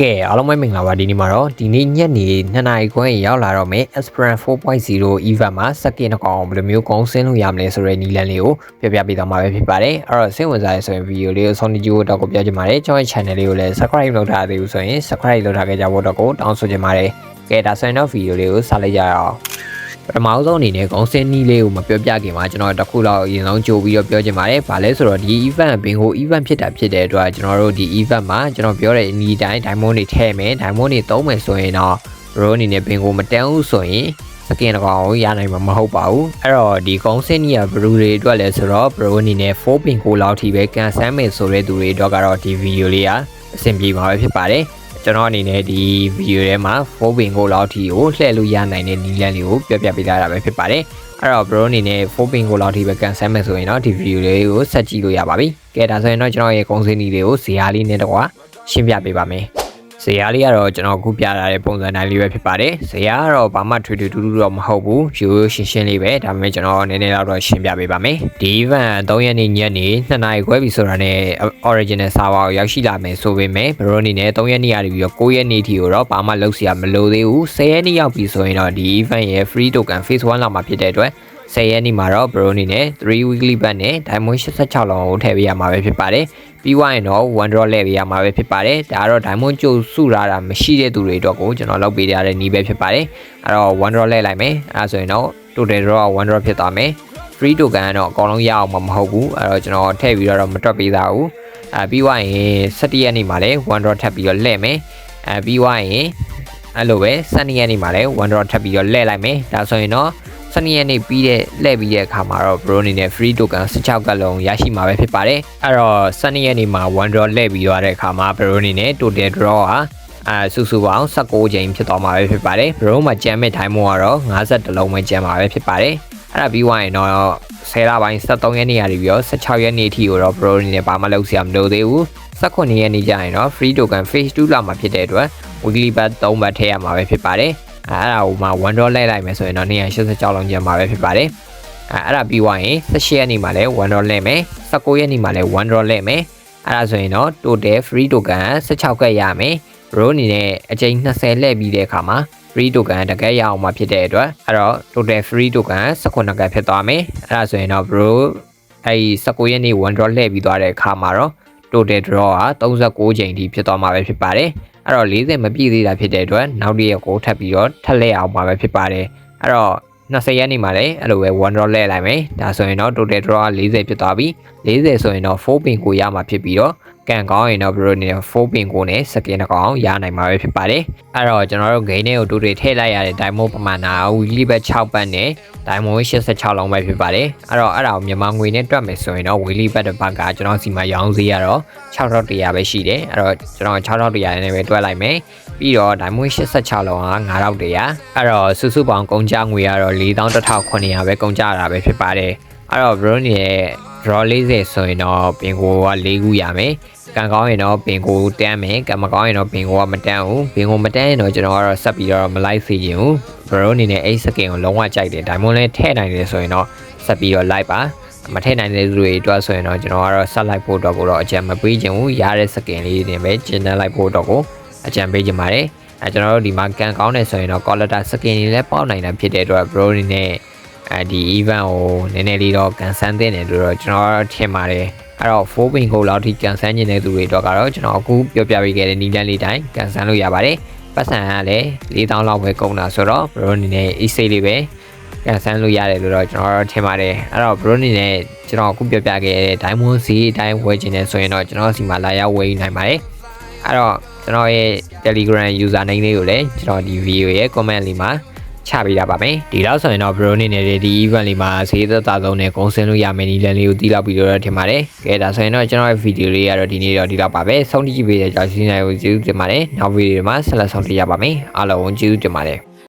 ကဲအားလုံးပဲမင်္ဂလာပါဒီနေ့မှာတော့ဒီနေ့ညနေ2နာရီခွဲရောက်လာတော့မယ် Aspirant 4.0 event မှာစကင်တစ်ကောင်ဘယ်လိုမျိုးကုန်းဆင်းလို့ရမလဲဆိုတဲ့နည်းလမ်းလေးကိုပြပြပေးသွားမှာပဲဖြစ်ပါတယ်အဲ့တော့စိတ်ဝင်စားရဆိုရင်ဗီဒီယိုလေးကိုဆုံးဖြတ်ကြည့်ဖို့တော့ကိုပြောချင်ပါတယ်ကျွန်တော်ရဲ့ channel လေးကိုလည်း subscribe လုပ်ထားသေးဘူးဆိုရင် subscribe လုပ်ထားခဲ့ကြဖို့တော့ကိုတောင်းဆိုချင်ပါတယ်ကဲဒါဆိုရင်တော့ဗီဒီယိုလေးကိုစလိုက်ကြရအောင် ပထမဆုံးအနေနဲ့ကုန်းစင်းနီးလေးကိုမပြောပြခင်မှာကျွန်တော်တစ်ခုတော့အရင်ဆုံးကြိုပြီးတော့ပြောချင်ပါတယ်။ဘာလဲဆိုတော့ဒီ event ဘင်ကို event ဖြစ်တာဖြစ်တဲ့အတွက်ကျွန်တော်တို့ဒီ event မှာကျွန်တော်ပြောတဲ့နီးတိုင်း diamond တွေထည့်မယ် diamond တွေသုံးမယ်ဆိုရင်တော့ bro အနေနဲ့ဘင်ကိုမတန်းဘူးဆိုရင်စကင်ကောင်ကိုရနိုင်မှာမဟုတ်ပါဘူး။အဲ့တော့ဒီကုန်းစင်းနီးကဘလူတွေအတွက်လဲဆိုတော့ bro အနေနဲ့4ပင်ကိုလောက်ထိပဲကန်ဆန်းမယ်ဆိုတဲ့သူတွေအတွက်ကတော့ဒီ video လေးကအဆင်ပြေမှာပဲဖြစ်ပါတယ်။ ကျွန်တော်အနေနဲ့ဒီဗီဒီယိုထဲမှာ4ပင်ကိုလောက်ထိကိုလှည့်လို့ရနိုင်တဲ့နည်းလမ်းလေးကိုပြပြပေးထားတာပဲဖြစ်ပါတယ်အဲ့တော့ bro အနေနဲ့4ပင်ကိုလောက်ထိပဲကန်ဆယ်မယ်ဆိုရင်တော့ဒီဗီဒီယိုလေးကိုဆက်ကြည့်လို့ရပါပြီကဲဒါဆိုရင်တော့ကျွန်တော်ရဲ့ကုန်းစင်းနည်းလေးကိုဇေယျလေးနဲ့တော့ရှင်းပြပေးပါမယ် ဇေယျလေးကတော့ကျွန်တော်ခုပြထားတဲ့ပုံစံတိုင်းလေးပဲဖြစ်ပါတယ်ဇေယျကတော့ဘာမှထွေထွေတူတူတော့မဟုတ်ဘူးရိုးရိုးရှင်းရှင်းလေးပဲဒါပေမဲ့ကျွန်တော်နည်းနည်းတော့ရှင်းပြပေးပါမယ်ဒီ event 3ရက်နေ့ညနေ2နာရီခွဲပြီဆိုတာနဲ့ original server ကိုရောက်ရှိလာမယ်ဆိုပေမဲ့ဘရိုအနေနဲ့3ရက်နေ့ရပြီးတော့9ရက်နေ့ထိကိုတော့ဘာမှလုပ်စရာမလိုသေးဘူး10ရက်နေ့ရောက်ပြီဆိုရင်တော့ဒီ event ရဲ့ free token phase 1လောက်မှာဖြစ်တဲ့အတွက် 10ရက်နေ့မှာတော့ Bro အနေနဲ့3 weekly bat နဲ့ Diamond 86လုံးကိုထည့်ပေးရမှာပဲဖြစ်ပါတယ်ပြီးွားရင်တော့1 draw လဲပေးရမှာပဲဖြစ်ပါတယ်ဒါကတော့ Diamond ကျုပ်စုရတာမရှိတဲ့သူတွေအတွက်ကိုကျွန်တော်လုပ်ပေးရတဲ့နည်းပဲဖြစ်ပါတယ်အဲ့တော့1 draw လဲလိုက်မယ်အဲ့ဒါဆိုရင်တော့ total draw 1 draw ဖြစ်သွားမယ် free token ကတော့အကောင်လုံးရအောင်မဟုတ်ဘူးအဲ့တော့ကျွန်တော်ထည့်ပြီးတော့မတွက်ပေးသားဘူးအဲပြီးွားရင်17ရက်နေ့မှာလည်း1 draw ထပ်ပြီးတော့လဲမယ်အဲပြီးွားရင်အဲ့လိုပဲ12ရက်နေ့မှာလည်း1 draw ထပ်ပြီးတော့လဲလိုက်မယ်ဒါဆိုရင်တော့ စနေရက်နေ့ပြီးတဲ့လှည့်ပြီးတဲ့အခါမှာတော့ bro အနေနဲ့ free token 16ကလုံးရရှိမှာပဲဖြစ်ပါတယ်အဲ့တော့စနေရက်နေ့မှာ1 draw လှည့်ပြီးသွားတဲ့အခါမှာ bro အနေနဲ့ total draw ဟာအဲစုစုပေါင်း16ချိန်ဖြစ်သွားမှာပဲဖြစ်ပါတယ် bro မှာကြမ်းမဲ့ time မို့ကတော့50လုံးပဲကြမ်းမှာပဲဖြစ်ပါတယ်အဲ့ဒါပြီးသွားရင်တော့10လပိုင်း73ရက်နေ့ရာပြီးတော့16ရက်နေ့ထိကိုတော့ bro အနေနဲ့ဘာမှလုပ်စရာမလိုသေးဘူး18ရက်နေ့ကျရင်တော့ free token phase 2လာမှာဖြစ်တဲ့အတွက် weekly bat 3ဘတ်ထည့်ရမှာပဲဖြစ်ပါတယ် အဲအဲ့ဒါကိုမှ1 dollar လိုက်လိုက်မယ်ဆိုရင်တော့286လုံးကျန်မှာပဲဖြစ်ပါတယ်အဲအဲ့ဒါပြီးသွားရင်18ရက်နေ့မှာလည်း1 dollar လဲမယ်19ရက်နေ့မှာလည်း1 dollar လဲမယ်အဲ့ဒါဆိုရင်တော့ total free token 16ကက်ရမယ် bro အနေနဲ့အချိန်20လဲပြီးတဲ့အခါမှာ free token တကယ်ရအောင်မှာဖြစ်တဲ့အတွက်အဲ့တော့ total free token 19ကက်ဖြစ်သွားမယ်အဲ့ဒါဆိုရင်တော့ bro အဲ့ဒီ19ရက်နေ့1 draw လှည့်ပြီးသွားတဲ့အခါမှာတော့ total draw က39ချိန်ထိဖြစ်သွားမှာပဲဖြစ်ပါတယ် အဲ့တော့40မပြည့်သေးတာဖြစ်တဲ့အတွက်နောက်တစ်ရက်ကိုထပ်ပြီးတော့ထပ်လဲအောင်မှာပဲဖြစ်ပါတယ်အဲ့တော့20ရက်နေမှာလည်းအဲ့လိုပဲ1 draw လဲလိုက်မယ်ဒါဆိုရင်တော့ total draw က40ဖြစ်သွားပြီ40ဆိုရင်တော့4ပင်ကိုရမှာဖြစ်ပြီးတော့ ကန်ကောင်းရင်တော့ဘရိုနေ4ပင်ကိုနဲ့စကင်တစ်ကောင်ရနိုင်မှာပဲဖြစ်ပါတယ်အဲ့တော့ကျွန်တော်တို့ gain တွေကိုတူတွေထည့်လိုက်ရတဲ့ diamond ပမာဏ weekly bet 6ပတ်နဲ့ diamond 86လုံးပဲဖြစ်ပါတယ်အဲ့တော့အဲ့ဒါကိုမြန်မာငွေနဲ့တွက်မယ်ဆိုရင်တော့ weekly bet တစ်ပတ်ကကျွန်တော်စီမှာရောင်းဈေးရတော့6100ပဲရှိတယ်အဲ့တော့ကျွန်တော်6100နဲ့ပဲတွက်လိုက်မယ်ပြီးတော့ diamond 86လုံးက9100အဲ့တော့စုစုပေါင်းကုန်ကျငွေကတော့41,900ပဲကုန်ကျတာပဲဖြစ်ပါတယ်အဲ့တော့ bro နေရဲ့ draw 40ဆိုရင်တော့ပင်ကိုက၄ခုရမယ်ကံကောင်းရင်တော့ပင်ကိုတန်းမယ်ကံမကောင်းရင်တော့ပင်ကိုကမတန်းဘူးပင်ကိုမတန်းရင်တော့ကျွန်တော်ကတော့ဆက်ပြီးတော့မလိုက်စေချင်ဘူးဘရိုအနေနဲ့အဲ့စကင်ကိုလုံးဝကြိုက်တယ်ဒါမှမဟုတ်လဲထည့်နိုင်တယ်ဆိုရင်တော့ဆက်ပြီးတော့လိုက်ပါမထည့်နိုင်တဲ့လူတွေအတွက်ဆိုရင်တော့ကျွန်တော်ကတော့ဆက်လိုက်ဖို့တော့ကိုတော့အကြံမပေးချင်ဘူးရတဲ့စကင်လေးတွေပဲကျင်းတန်းလိုက်ဖို့တော့ကိုအကြံပေးချင်ပါတယ်အဲကျွန်တော်တို့ဒီမှာကန်ကောင်းတယ်ဆိုရင်တော့ quality skin တွေလည်းပေါက်နိုင်တာဖြစ်တဲ့အတွက် bro အနေနဲ့ အဲဒီ event ကိုနည်းနည်းလေးတော့ကန်ဆန်းသင့်တယ်လို့တော့ကျွန်တော်ထင်ပါတယ်အဲ့တော့4ပင်ကိုလောက်ထိကန်ဆန်းနေတဲ့သူတွေတော့ကတော့ကျွန်တော်အခုပြောပြပေးခဲ့တဲ့နီလန်းလေးတိုင်းကန်ဆန်းလို့ရပါတယ်ပတ်စံကလည်း4000လောက်ပဲကုန်တာဆိုတော့ bro အနေနဲ့ easy လေးပဲကန်ဆန်းလို့ရတယ်လို့တော့ကျွန်တော်ထင်ပါတယ်အဲ့တော့ bro အနေနဲ့ကျွန်တော်အခုပြောပြခဲ့တဲ့ diamond C အတိုင်းဝယ်ခြင်းနဲ့ဆိုရင်တော့ကျွန်တော်စီမှာလာရောက်ဝယ်နိုင်ပါတယ်အဲ့တော့ကျွန်တော်ရဲ့ Telegram user name လေးကိုလည်းကျွန်တော်ဒီ video ရဲ့ comment လေးမှာ ချပေးတာပါမယ်ဒီတော့ဆိုရင်တော့ bro အနေနဲ့ဒီ event လေးမှာဈေးသက်သာဆုံးနဲ့ကုန်စင်လို့ရမယ်နီလန်လေးကိုတီးလောက်ပြီးတော့ထင်ပါတယ်ကဲဒါဆိုရင်တော့ကျွန်တော်ရဲ့ video လေးကတော့ဒီနေ့တော့ဒီလောက်ပါပဲဆုံးဖြတ်ကြည့်ပေးတဲ့ကြောင့်စီးနိုင်ကိုကျေးဇူးတင်ပါတယ်နောက် video မှာဆက်လက်ဆုံးဖြတ်ရပါမယ်အားလုံးကျေးဇူးတင်ပါတယ်